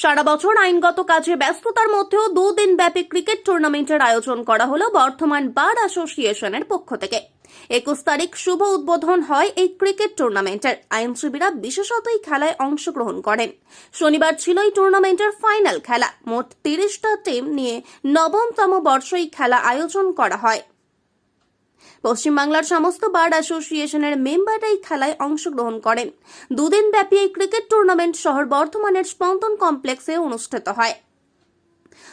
সারা বছর আইনগত কাজে ব্যস্ততার মধ্যেও দুদিন ব্যাপী ক্রিকেট টুর্নামেন্টের আয়োজন করা হলো বর্ধমান বার অ্যাসোসিয়েশনের পক্ষ থেকে। একুশ তারিখ শুভ উদ্বোধন হয় এই ক্রিকেট টুর্নামেন্টের। আইনজীবীরা বিশেষত এই খেলায় অংশগ্রহণ করেন। শনিবার ছিল এই টুর্নামেন্টের ফাইনাল খেলা। মোট তিরিশটা টিম নিয়ে নবমতম বর্ষ এই খেলা আয়োজন করা হয়। পশ্চিমবাংলার সমস্ত বার অ্যাসোসিয়েশনের মেম্বাররা এই খেলায় অংশগ্রহণ করেন। দুদিন ব্যাপী এই ক্রিকেট টুর্নামেন্ট শহর বর্ধমানের স্পন্দন কমপ্লেক্সে অনুষ্ঠিত হয়।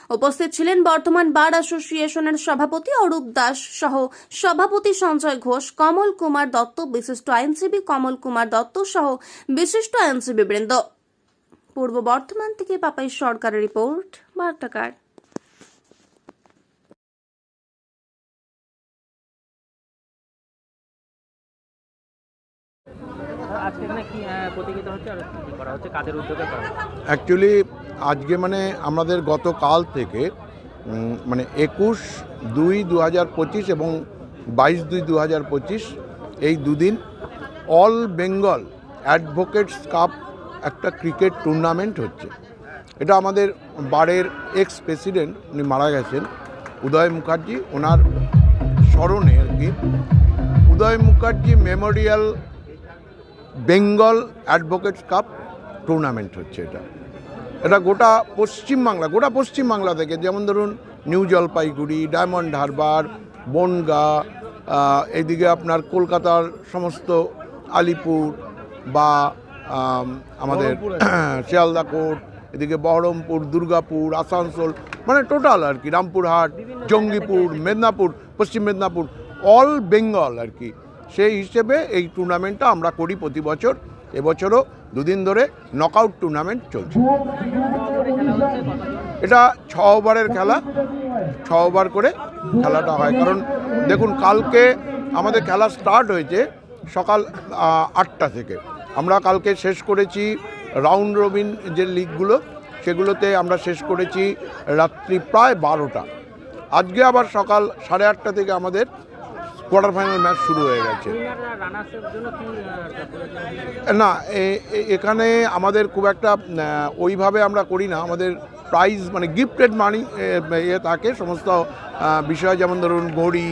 উপস্থিত ছিলেন বর্তমান বার অ্যাসোসিয়েশনের সভাপতি অরূপ দাস সহ সভাপতি সঞ্জয় ঘোষ, কমল কুমার দত্ত, বিশিষ্ট আইনজীবী কমল কুমার দত্ত সহ বিশিষ্ট আইনজীবী বৃন্দ পূর্ব বর্ধমান থেকে পাপাই সরকারের রিপোর্ট, বার্তাকার। অ্যাকচুয়ালি আজকে মানে আমাদের গতকাল থেকে মানে একুশ দুই দু হাজার পঁচিশ এবং বাইশ দুই দু হাজার পঁচিশ এই দুদিন অল বেঙ্গল অ্যাডভোকেটস কাপ একটা ক্রিকেট টুর্নামেন্ট হচ্ছে। এটা আমাদের বারের এক্স প্রেসিডেন্ট উনি মারা গেছেন, উদয় মুখার্জি। ওনার স্মরণে আর কি, Uday Mukherjee memorial Bengal advocates cup tournament হচ্ছে এটা। এটা গোটা পশ্চিমবাংলা গোটা পশ্চিমবাংলা থেকে যেমন ধরুন নিউ জলপাইগুড়ি ডায়মন্ড হারবার বনগা আহ, এইদিকে আপনার কলকাতার সমস্ত আলিপুর বা আমাদের শিয়ালদা কোর্ট এদিকে বহরমপুর দুর্গাপুর আসানসোল মানে টোটাল আর কি রামপুরহাট জঙ্গিপুর মেদিনীপুর পশ্চিম মেদিনীপুর অল বেঙ্গল আর কি। সেই হিসেবে এই টুর্নামেন্টটা আমরা করি প্রতি বছর। এবছরও দুদিন ধরে নকআউট টুর্নামেন্ট চলছে। এটা ছ ওভারের খেলা। ছ ওভার করে খেলাটা হয়। কারণ দেখুন, কালকে আমাদের খেলা স্টার্ট হয়েছে সকাল আটটা থেকে। আমরা কালকে শেষ করেছি রাউন্ড রবিন যে লিগগুলো সেগুলোতে আমরা শেষ করেছি রাত্রি প্রায় বারোটা। আজকে আবার সকাল সাড়ে আটটা থেকে আমাদের কোয়ার্টার ফাইনাল ম্যাচ শুরু হয়ে গেছে। না এখানে আমাদের খুব একটা ওইভাবে আমরা করি না। আমাদের প্রাইজ মানে গিফটেড মানি ইয়ে থাকে। সমস্ত বিষয় যেমন ধরুন ঘড়ি,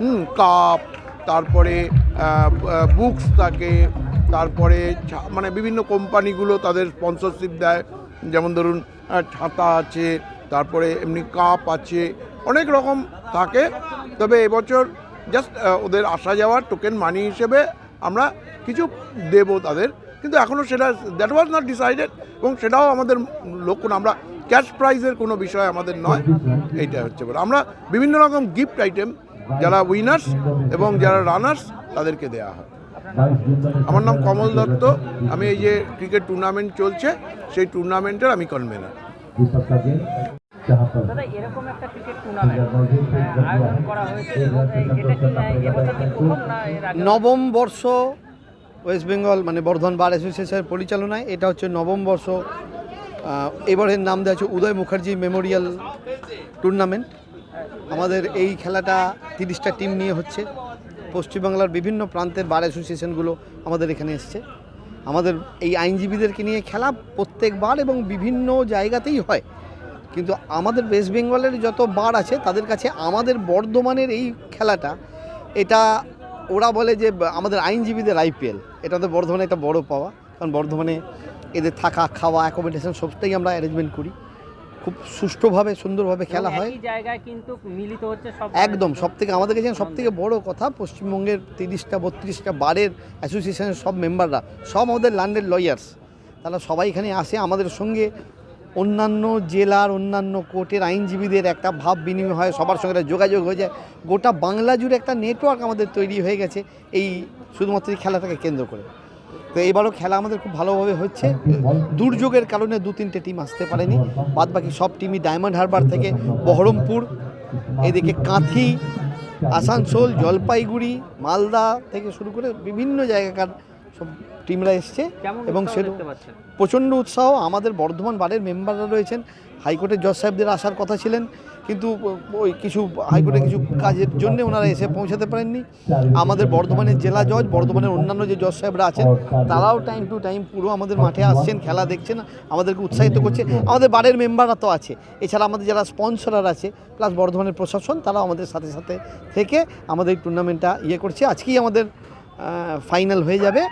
হুম কাপ তারপরে বুকস থাকে। তারপরে মানে বিভিন্ন কোম্পানিগুলো তাদের স্পন্সরশিপ দেয়। যেমন ধরুন ছাতা আছে, তারপরে এমনি কাপ আছে। অনেক রকম থাকে। তবে এবছর জাস্ট ওদের আসা যাওয়ার টোকেন মানি হিসেবে আমরা কিছু দেব তাদের। কিন্তু এখনও সেটা দ্যাট ওয়াজ নট ডিসাইডেড এবং সেটাও আমাদের লক্ষ্য আমরা ক্যাশ প্রাইজের কোনো বিষয় আমাদের নয়। এইটা হচ্ছে বলে আমরা বিভিন্ন রকম গিফট আইটেম যারা উইনার্স এবং যারা রানার্স তাদেরকে দেওয়া হয়। আমার নাম কমল দত্ত। আমি এই যে ক্রিকেট টুর্নামেন্ট চলছে, সেই টুর্নামেন্টের আমি কনভেনার দাদা এরকম একটা ক্রিকেট টুর্নামেন্ট আয়োজন করা হয়েছে এটা কি এবছর কি প্রথম না এর আগে নবম বর্ষ ওয়েস্ট বেঙ্গল মানে বর্ধমান বার অ্যাসোসিয়েশনের পরিচালনায় এটা হচ্ছে নবম বর্ষ। এবারের নাম দেওয়া হচ্ছে উদয় মুখার্জি মেমোরিয়াল টুর্নামেন্ট। আমাদের এই খেলাটা তিরিশটা টিম নিয়ে হচ্ছে। পশ্চিমবাংলার বিভিন্ন প্রান্তের বার অ্যাসোসিয়েশনগুলো আমাদের এখানে এসছে। আমাদের এই আইনজীবীদেরকে নিয়ে খেলা প্রত্যেকবার এবং বিভিন্ন জায়গাতেই হয়। কিন্তু আমাদের ওয়েস্ট বেঙ্গলের যত বার আছে তাদের কাছে আমাদের বর্ধমানের এই খেলাটা এটা ওরা বলে যে আমাদের আইনজীবীদের আইপিএল এটা তো বর্ধমানে একটা বড় পাওয়া কারণ বর্ধমানে এদের থাকা খাওয়া অ্যাকোমোডেশন সবটাই আমরা অ্যারেঞ্জমেন্ট করি। খুব সুষ্ঠুভাবে সুন্দরভাবে খেলা হয়। জায়গায় কিন্তু মিলিত হচ্ছে সব একদম সব থেকে আমাদের কাছে সব থেকে বড় কথা পশ্চিমবঙ্গের তিরিশটা বত্রিশটা বারের অ্যাসোসিয়েশনের সব মেম্বাররা সব আমাদের ল্যান্ডেড লয়ার্স তারা সবাই এখানে আসে আমাদের সঙ্গে অন্যান্য জেলার, অন্যান্য কোর্টের আইনজীবীদের একটা ভাব বিনিময় হয়, সবার সঙ্গে যোগাযোগ হয়ে যায়। গোটা বাংলা জুড়ে একটা নেটওয়ার্ক আমাদের তৈরি হয়ে গেছে, এই শুধুমাত্র এই খেলাটাকে কেন্দ্র করে। তো এবারও খেলা আমাদের খুব ভালোভাবে হচ্ছে। দুর্যোগের কারণে দু তিনটে টিম আসতে পারেনি। বাদ বাকি সব টিমই ডায়মন্ড হারবার থেকে বহরমপুর এদিকে কাঁথি, আসানসোল, জলপাইগুড়ি, মালদা থেকে শুরু করে বিভিন্ন জায়গাকার সব টিমরা এসছে এবং সেটা প্রচণ্ড উৎসাহ। আমাদের বর্ধমান বারের মেম্বাররা রয়েছেন। হাইকোর্টের জজ সাহেবদের আসার কথা ছিলেন কিন্তু ওই কিছু হাইকোর্টে কিছু কাজের জন্য ওনারা এসে পৌঁছাতে পারেননি। আমাদের বর্ধমানের জেলা জজ বর্ধমানের অন্যান্য যে জজ সাহেবরা আছেন তারাও টাইম টু টাইম পুরো আমাদের মাঠে আসছেন খেলা দেখছেন আমাদেরকে উৎসাহিত করছে। আমাদের বারের মেম্বাররা তো আছে। এছাড়া আমাদের যারা স্পন্সরার আছে প্লাস বর্ধমানের প্রশাসন তারাও আমাদের সাথে সাথে থেকে আমাদের এই টুর্নামেন্টটা ইয়ে করছে। আজকেই আমাদের ফাইনাল হয়ে যাবে।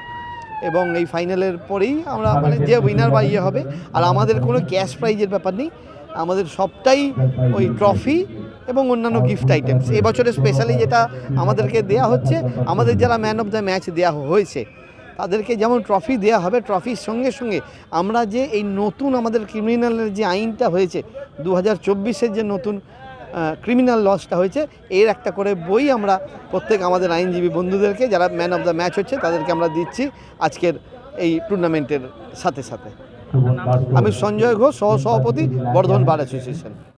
এবং এই ফাইনালের পরেই আমরা মানে যে উইনার বা ইয়ে হবে আর আমাদের কোনো ক্যাশ প্রাইজের ব্যাপার নেই। আমাদের সবটাই ওই ট্রফি এবং অন্যান্য গিফট আইটেমস এবছরে স্পেশালি যেটা আমাদেরকে দেয়া হচ্ছে আমাদের যারা ম্যান অফ দ্য ম্যাচ দেওয়া হয়েছে তাদেরকে যেমন ট্রফি দেওয়া হবে ট্রফির সঙ্গে সঙ্গে আমরা যে এই নতুন আমাদের ক্রিমিনালের যে আইনটা হয়েছে দু হাজার যে নতুন ক্রিমিনাল লসটা হয়েছে। এর একটা করে বই আমরা প্রত্যেক আমাদের আইনজীবী বন্ধুদেরকে যারা ম্যান অফ দ্য ম্যাচ হচ্ছে তাদেরকে আমরা দিচ্ছি আজকের এই টুর্নামেন্টের সাথে সাথে। আমি সঞ্জয় ঘোষ সহ সভাপতি বর্ধমান বার অ্যাসোসিয়েশন